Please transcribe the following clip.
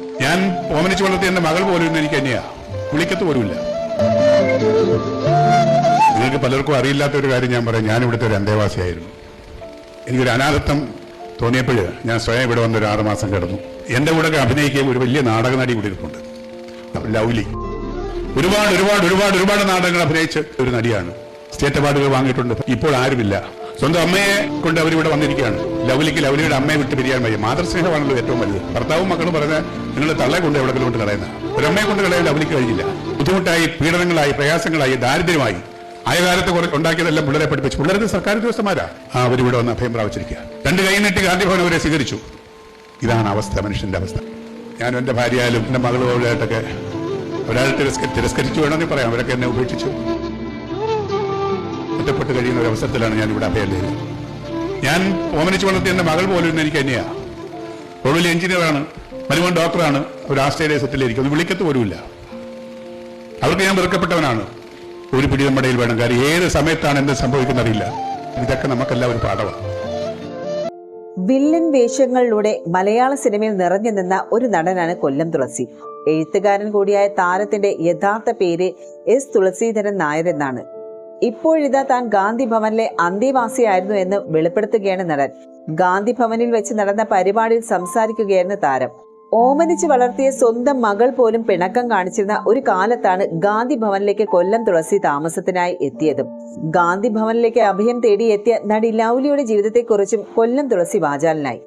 ഞാൻ ഓമനിച്ചു വളർത്തിയ എന്റെ മകൾ പോലും എനിക്ക് തന്നെയാ വിളിക്കത്ത് പോലുമില്ല. നിങ്ങൾക്ക് പലർക്കും അറിയില്ലാത്ത ഒരു കാര്യം ഞാൻ പറയാം. ഞാൻ ഇവിടുത്തെ ഒരു അന്തേവാസിയായിരുന്നു. എനിക്കൊരു അനാഥത്വം തോന്നിയപ്പോൾ ഞാൻ സ്വയം ഇവിടെ വന്ന് ഒരു ആറുമാസം കിടന്നു. എന്റെ കൂടെ അഭിനയിക്കുകയും ഒരു വലിയ നാടക നടി കൂടി ഇരിപ്പുണ്ട്. ലൗലി. ഒരുപാട് ഒരുപാട് ഒരുപാട് ഒരുപാട് നാടകങ്ങൾ അഭിനയിച്ച ഒരു നടിയാണ്. സ്റ്റേറ്റ് അവാർഡുകൾ വാങ്ങിയിട്ടുണ്ട്. ഇപ്പോൾ ആരുമില്ല. സ്വന്തം അമ്മയെ കൊണ്ട് അവരിവിടെ വന്നിരിക്കുകയാണ്. ലൗലിക്ക് ലൗലിയുടെ അമ്മയെ വിട്ട് പിരിയാൻ വയ്യ. മാതൃസ്നേഹമാണല്ലോ ഏറ്റവും വലിയ. ഭർത്താവും മക്കളും പറഞ്ഞ നിങ്ങൾ തള്ളെ കൊണ്ട് എവിടെങ്കിലും കൊണ്ട് കളയുന്ന? ഒരു അമ്മയെ കൊണ്ട് കളയാൻ ലൗലിക്ക് കഴിഞ്ഞില്ല. ബുദ്ധിമുട്ടായി പീഡനങ്ങളായി പ്രയാസങ്ങളായി ദാരിദ്ര്യമായി. ആയ കാലത്ത് കുറെ ഉണ്ടാക്കിയതെല്ലാം പിള്ളേരെ പഠിപ്പിച്ചു. പിള്ളേർക്ക് സർക്കാർ ഉദ്യോഗസ്ഥന്മാരാ? ആ അവരിവിടെ വന്ന് അഭയം പ്രാപിച്ചിരിക്കുക. രണ്ട് കൈ നീട്ടി ഗാന്ധിഭവൻ അവരെ സ്വീകരിച്ചു. ഇതാണ് അവസ്ഥ മനുഷ്യന്റെ അവസ്ഥ. ഞാനും എന്റെ ഭാര്യയായാലും എന്റെ മകളും അവരായിട്ടൊക്കെ ഒരാൾ തിരസ്ക തിരസ്കരിച്ചു വേണമെന്ന് പറയാം. അവരൊക്കെ എന്നെ ഉപേക്ഷിച്ചു. ഒറ്റപ്പെട്ട് കഴിയുന്ന ഒരു അവസരത്തിലാണ് ഞാൻ ഇവിടെ അഭയം. ഞാൻ ഓമനിച്ച് വളർത്തിയ എന്റെ മകൾ പോലും എനിക്ക് തന്നെയാ ഒടുവിൽ എഞ്ചിനീയറാണ് മരുമോൻ ഡോക്ടറാണ് ഒരു ആസ്ട്രേലിയ സെറ്റിലിരിക്കും ഒന്ന് വിളിക്കത്ത് പോലുമില്ല. അവർക്ക് ഞാൻ വെറുക്കപ്പെട്ടവനാണ്. ഒരു പിടി നമ്മുടെ വേണം. കാര്യം ഏത് സമയത്താണ് എന്ത് സംഭവിക്കുന്നറിയില്ല ഇതൊക്കെ നമുക്കെല്ലാം ഒരു പാഠമാണ് വില്ലൻ വേഷങ്ങളിലൂടെ മലയാള സിനിമയിൽ നിറഞ്ഞു നിന്ന ഒരു നടനാണ് കൊല്ലം തുളസി. എഴുത്തുകാരൻ കൂടിയായ താരത്തിന്റെ യഥാർത്ഥ പേര് എസ്. തുളസീധരൻ നായർ എന്നാണ് ഇപ്പോഴിതാ താൻ ഗാന്ധി ഭവനിലെ അന്തേവാസിയായിരുന്നു എന്ന് വെളിപ്പെടുത്തുകയാണ് നടൻ. ഗാന്ധി ഭവനിൽ വെച്ച് നടന്ന പരിപാടിയിൽ സംസാരിക്കുകയായിരുന്നു താരം. ഓമനിച്ച് വളർത്തിയ സ്വന്തം മകൾ പോലും പിണക്കം കാണിച്ചിരുന്ന ഒരു കാലത്താണ് ഗാന്ധി ഭവനിലേക്ക് കൊല്ലം തുളസി താമസത്തിനായി എത്തിയതും. ഗാന്ധി ഭവനിലേക്ക് അഭയം തേടി എത്തിയ നടി ലൗലിയുടെ ജീവിതത്തെക്കുറിച്ചും കൊല്ലം തുളസി വാചാലനായി.